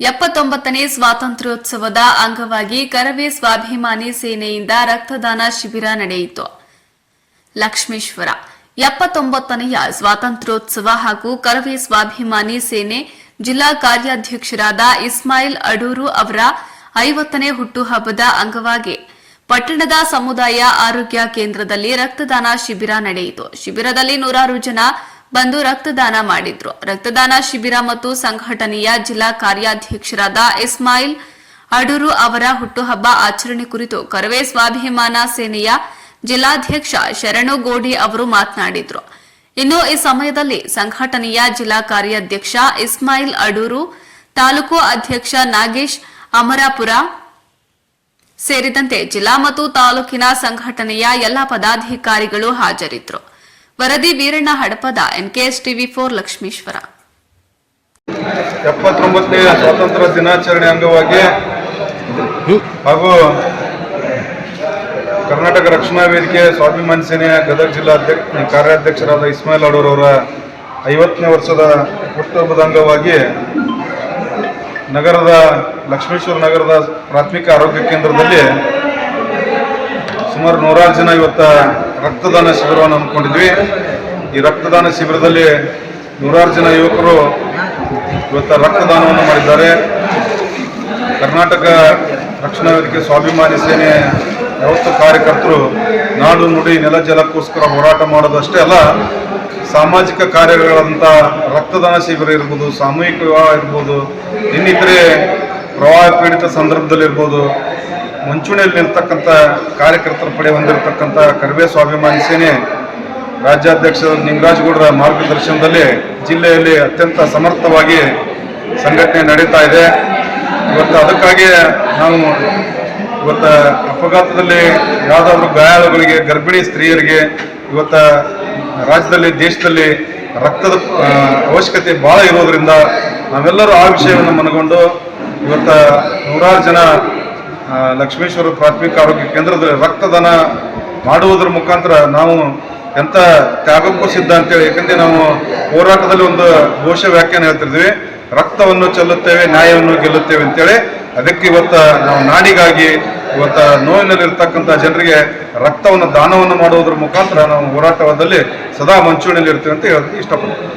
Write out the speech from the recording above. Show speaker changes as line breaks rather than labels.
ಎಪ್ಪತ್ತೊಂಬತ್ತನೇ ಸ್ವಾತಂತ್ರ್ಯೋತ್ಸವದ ಅಂಗವಾಗಿ ಕರವೇ ಸ್ವಾಭಿಮಾನಿ ಸೇನೆಯಿಂದ ರಕ್ತದಾನ ಶಿಬಿರ ನಡೆಯಿತು. ಲಕ್ಷ್ಮೇಶ್ವರ, ಎಪ್ಪತ್ತೊಂಬತ್ತನೆಯ ಸ್ವಾತಂತ್ರ್ಯೋತ್ಸವ ಹಾಗೂ ಕರವೇ ಸ್ವಾಭಿಮಾನಿ ಸೇನೆ ಜಿಲ್ಲಾ ಕಾರ್ಯಾಧ್ಯಕ್ಷರಾದ ಇಸ್ಮಾಯಿಲ್ ಅಡೂರು ಅವರ ಐವತ್ತನೇ ಹುಟ್ಟುಹಬ್ಬದ ಅಂಗವಾಗಿ ಪಟ್ಟಣದ ಸಮುದಾಯ ಆರೋಗ್ಯ ಕೇಂದ್ರದಲ್ಲಿ ರಕ್ತದಾನ ಶಿಬಿರ ನಡೆಯಿತು. ಶಿಬಿರದಲ್ಲಿ ನೂರಾರು ಜನ ಬಂದು ರಕ್ತದಾನ ಮಾಡಿದ್ರು. ರಕ್ತದಾನ ಶಿಬಿರ ಮತ್ತು ಸಂಘಟನೆಯ ಜಿಲ್ಲಾ ಕಾರ್ಯಾಧ್ಯಕ್ಷರಾದ ಇಸ್ಮಾಯಿಲ್ ಅಡೂರು ಅವರ ಹುಟ್ಟುಹಬ್ಬ ಆಚರಣೆ ಕುರಿತು ಕರವೇ ಸ್ವಾಭಿಮಾನ ಸೇನೆಯ ಜಿಲ್ಲಾಧ್ಯಕ್ಷ ಶರಣು ಗೋಡಿ ಅವರು ಮಾತನಾಡಿದ್ರು. ಇನ್ನು ಈ ಸಮಯದಲ್ಲಿ ಸಂಘಟನೆಯ ಜಿಲ್ಲಾ ಕಾರ್ಯಾಧ್ಯಕ್ಷ ಇಸ್ಮಾಯಿಲ್ ಅಡೂರು, ತಾಲೂಕು ಅಧ್ಯಕ್ಷ ನಾಗೇಶ್ ಅಮರಾಪುರ ಸೇರಿದಂತೆ ಜಿಲ್ಲಾ ಮತ್ತು ತಾಲೂಕಿನ ಸಂಘಟನೆಯ ಎಲ್ಲಾ ಪದಾಧಿಕಾರಿಗಳು ಹಾಜರಿದ್ದರು ವರದಿ Veeranna Hadapad NKS TV four Lakshmeshwar.
ಎಪ್ಪತ್ತೊಂಬತ್ತನೇ ಸ್ವಾತಂತ್ರ್ಯ ದಿನಾಚರಣೆ ಅಂಗವಾಗಿ ಹಾಗೂ ಕರ್ನಾಟಕ ರಕ್ಷಣಾ ವೇದಿಕೆ ಸ್ವಾಭಿಮಾನಿ ಸೇನೆಯ ಗದಗ ಜಿಲ್ಲಾ ಅಧ್ಯಕ್ಷ, ಕಾರ್ಯಾಧ್ಯಕ್ಷರಾದ ಇಸ್ಮಾಯಿಲ್ ಅಡೂರವರ ಐವತ್ತನೇ ವರ್ಷದ ಹುಟ್ಟುಹಬ್ಬದ ಅಂಗವಾಗಿ ನಗರದ, ಲಕ್ಷ್ಮೇಶ್ವರ ನಗರದ ಪ್ರಾಥಮಿಕ ಆರೋಗ್ಯ ಕೇಂದ್ರದಲ್ಲಿ ಸುಮಾರು ನೂರಾರು ಜನ ಇವತ್ತ ರಕ್ತದಾನ ಶಿಬಿರವನ್ನು ಅಂದ್ಕೊಂಡಿದ್ವಿ ಈ ರಕ್ತದಾನ ಶಿಬಿರದಲ್ಲಿ ನೂರಾರು ಜನ ಯುವಕರು ಇವತ್ತು ರಕ್ತದಾನವನ್ನು ಮಾಡಿದ್ದಾರೆ. ಕರ್ನಾಟಕ ರಕ್ಷಣಾ ವೇದಿಕೆ ಸ್ವಾಭಿಮಾನಿ ಸೇನೆ ಯಾವತ್ತು ಕಾರ್ಯಕರ್ತರು ನಾಡು ನುಡಿ ನೆಲ ಜಲಕ್ಕೋಸ್ಕರ ಹೋರಾಟ ಮಾಡೋದಷ್ಟೇ ಅಲ್ಲ, ಸಾಮಾಜಿಕ ಕಾರ್ಯಗಳಂತ ರಕ್ತದಾನ ಶಿಬಿರ ಇರ್ಬೋದು, ಸಾಮೂಹಿಕ ವಿವಾಹ ಇರ್ಬೋದು, ಇನ್ನಿತರೆ ಪ್ರವಾಹ ಪೀಡಿತ ಸಂದರ್ಭದಲ್ಲಿರ್ಬೋದು ಮುಂಚೂಣಿಯಲ್ಲಿ ನಿಲ್ತಕ್ಕಂಥ ಕಾರ್ಯಕರ್ತರ ಪಡೆ ಹೊಂದಿರತಕ್ಕಂಥ ಕರ್ವೆ ಸ್ವಾಭಿಮಾನಿ ಸೇನೆ ರಾಜ್ಯಾಧ್ಯಕ್ಷ ನಿಂಗರಾಜಗೌಡರ ಮಾರ್ಗದರ್ಶನದಲ್ಲಿ ಜಿಲ್ಲೆಯಲ್ಲಿ ಅತ್ಯಂತ ಸಮರ್ಥವಾಗಿ ಸಂಘಟನೆ ನಡೀತಾ ಇದೆ. ಇವತ್ತು ಅದಕ್ಕಾಗಿ ನಾವು ಇವತ್ತು ಅಪಘಾತದಲ್ಲಿ ಯಾವುದಾದ್ರೂ ಗಾಯಾಳುಗಳಿಗೆ, ಗರ್ಭಿಣಿ ಸ್ತ್ರೀಯರಿಗೆ ಇವತ್ತು ರಾಜ್ಯದಲ್ಲಿ, ದೇಶದಲ್ಲಿ ರಕ್ತದ ಅವಶ್ಯಕತೆ ಭಾಳ ಇರೋದ್ರಿಂದ ನಾವೆಲ್ಲರೂ ಆ ವಿಷಯವನ್ನು ಮನಗೊಂಡು ಇವತ್ತು ನೂರಾರು ಜನ ಲಕ್ಷ್ಮೇಶ್ವರ ಪ್ರಾಥಮಿಕ ಆರೋಗ್ಯ ಕೇಂದ್ರದಲ್ಲಿ ರಕ್ತದಾನ ಮಾಡುವುದರ ಮುಖಾಂತರ ನಾವು ಎಂತ ತ್ಯಾಗಕ್ಕೂ ಸಿದ್ಧ ಅಂತೇಳಿ, ಯಾಕಂದ್ರೆ ನಾವು ಹೋರಾಟದಲ್ಲಿ ಒಂದು ಘೋಷ ವ್ಯಾಖ್ಯಾನ ಹೇಳ್ತಿರ್ತೀವಿ. ರಕ್ತವನ್ನು ಚೆಲ್ಲುತ್ತೇವೆ, ನ್ಯಾಯವನ್ನು ಗೆಲ್ಲುತ್ತೇವೆ ಅಂತೇಳಿ. ಅದಕ್ಕೆ ಇವತ್ತು ನಾವು ನಾಡಿಗಾಗಿ ಇವತ್ತು ನೋವಿನಲ್ಲಿರ್ತಕ್ಕಂಥ ಜನರಿಗೆ ರಕ್ತವನ್ನು ದಾನವನ್ನು ಮಾಡುವುದರ ಮುಖಾಂತರ ನಾವು ಹೋರಾಟದಲ್ಲಿ ಸದಾ ಮಂಚೂಣಿಯಲ್ಲಿ ಇರ್ತೀವಿ ಅಂತ ಹೇಳಿ ಇಷ್ಟಪಡ್ತೀನಿ.